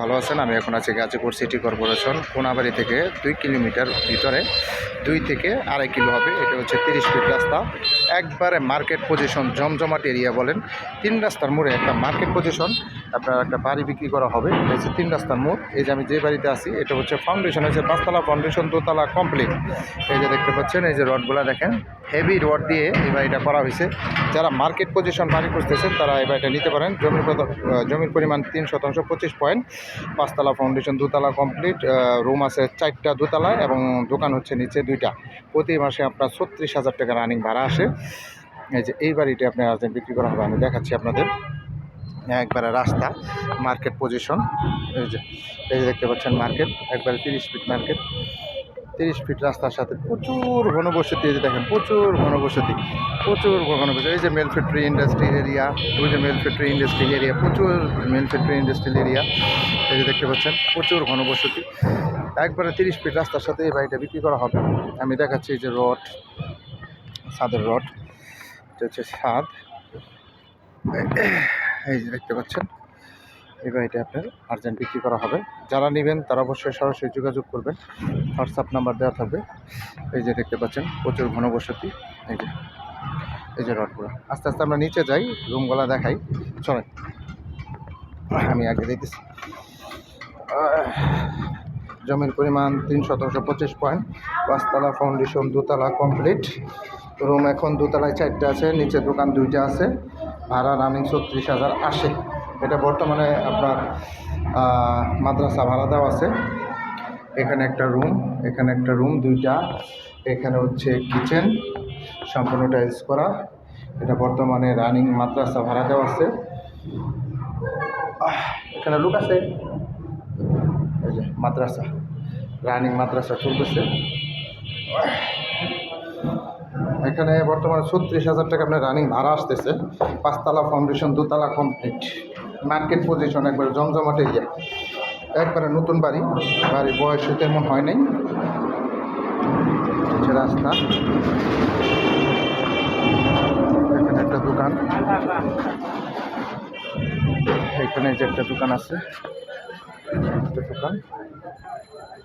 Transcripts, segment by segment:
ভালো আছেন, আমি এখন আছি গাজীপুর সিটি কর্পোরেশন, কোনাবাড়ি থেকে দুই কিলোমিটার ভিতরে, দুই থেকে আড়াই কিলো হবে, এটা হচ্ছে তিরিশ ফিট রাস্তা। একবারে মার্কেট পজিশন জমজমাট এরিয়া বলেন, তিন রাস্তার মোড়ে একটা মার্কেট পজিশন আপনার একটা বাড়ি বিক্রি করা হবে। এটা হচ্ছে তিন রাস্তার মোড়, এই যে আমি যে বাড়িতে আছি, এটা হচ্ছে ফাউন্ডেশন হচ্ছে পাঁচতলা ফাউন্ডেশন দোতলা কমপ্লিট এই যে দেখতে পাচ্ছেন, এই যে রডগুলো দেখেন হেভি রড দিয়ে এই বাড়িটা করা হয়েছে। যারা মার্কেট পজিশন বাড়ি খুঁজতেছেন, তারা এই বাড়িটা নিতে পারেন। জমির জমির পরিমাণ তিন শতাংশ, পঁচিশ পয়েন্ট পাঁচতলা ফাউন্ডেশন দুতলা কমপ্লিট রুম আছে চারটা দোতলায় এবং দোকান হচ্ছে নিচে দুইটা। প্রতি মাসে আপনার ছত্রিশ হাজার টাকা রানিং ভাড়া আসে। এই যে এই বাড়িটি আপনি আজ বিক্রি করা হবে, আমি দেখাচ্ছি আপনাদের। একবারে রাস্তা মার্কেট পজিশন এই যে এই যে দেখতে পাচ্ছেন মার্কেট একবারে তিরিশ ফিট মার্কেট তিরিশ ফিট রাস্তার সাথে প্রচুর ঘনবসতি, এই যে দেখেন, প্রচুর ঘনবসতি প্রচুর ঘনবসতি। এই যে মেল ফ্যাক্টরি ইন্ডাস্ট্রিয়াল এরিয়া ওই যে মেল ফ্যাক্টরি ইন্ডাস্ট্রিয়াল এরিয়া প্রচুর মেল ফ্যাক্টরি ইন্ডাস্ট্রিয়াল এরিয়া এই যে দেখতে পাচ্ছেন, প্রচুর ঘনবসতি। একবারে তিরিশ ফিট রাস্তার সাথে এই বাড়িটা বিক্রি করা হবে। আমি দেখাচ্ছি এই যে রড ছাদের রড। এটা হচ্ছে ছাদ এই যে দেখতে পাচ্ছেন এই বাড়িটা আপনার আর্জেন্ট বিক্রি করা হবে। যারা নেবেন, তারা অবশ্যই সরাসরি যোগাযোগ করবেন। হোয়াটসঅ্যাপ নাম্বার দেওয়া থাকবে। এই যে দেখতে পাচ্ছেন, প্রচুর ঘনবসতি এই যে এই যে রডগুলো। আস্তে আস্তে আমরা নিচে যাই, রুমগুলো দেখাই। চলেন। আমি আগে দেখতেছি। জমির পরিমাণ তিন শতাংশ, পঁচিশ পয়েন্ট। পাঁচতলা ফাউন্ডেশন দোতলা কমপ্লিট রুম এখন দোতলায় চারটে আছে নিচে দোকান দুইটা আছে। ভাড়া রানিং ছত্রিশ হাজার আশি। এটা বর্তমানে আপনার মাদ্রাসা ভাড়া দেওয়া আছে। এখানে একটা রুম এখানে একটা রুম দুইটা। এখানে হচ্ছে কিচেন সম্পূর্ণ টাইলস করা। এটা বর্তমানে রানিং মাদ্রাসা ভাড়া দেওয়া আছে। এখানে লোক আছে। মাদ্রাসা, রানিং মাদ্রাসা চলতেছে। এখানে বর্তমানে ছত্রিশ হাজার টাকা আপনার রানিং ভাড়া আসতেছে। পাঁচতলা ফাউন্ডেশন দোতলা কমপ্লিট মার্কেট পজিশন একবারে জমজমাট এরিয়া একবারে নতুন বাড়ি, বাড়ির বয়স তেমন হয় নাই। রাস্তা। এখানে একটা দোকান। এখানে যে একটা দোকান আছে। একটা দোকান।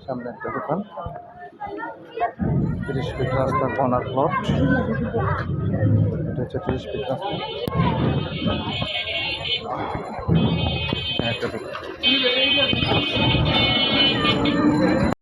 সামনে একটা দোকান। তিরিশ ফিট রাস্তা কর্নার প্লট এটা হচ্ছে তিরিশ ফিট রাস্তা। একটা দোকান।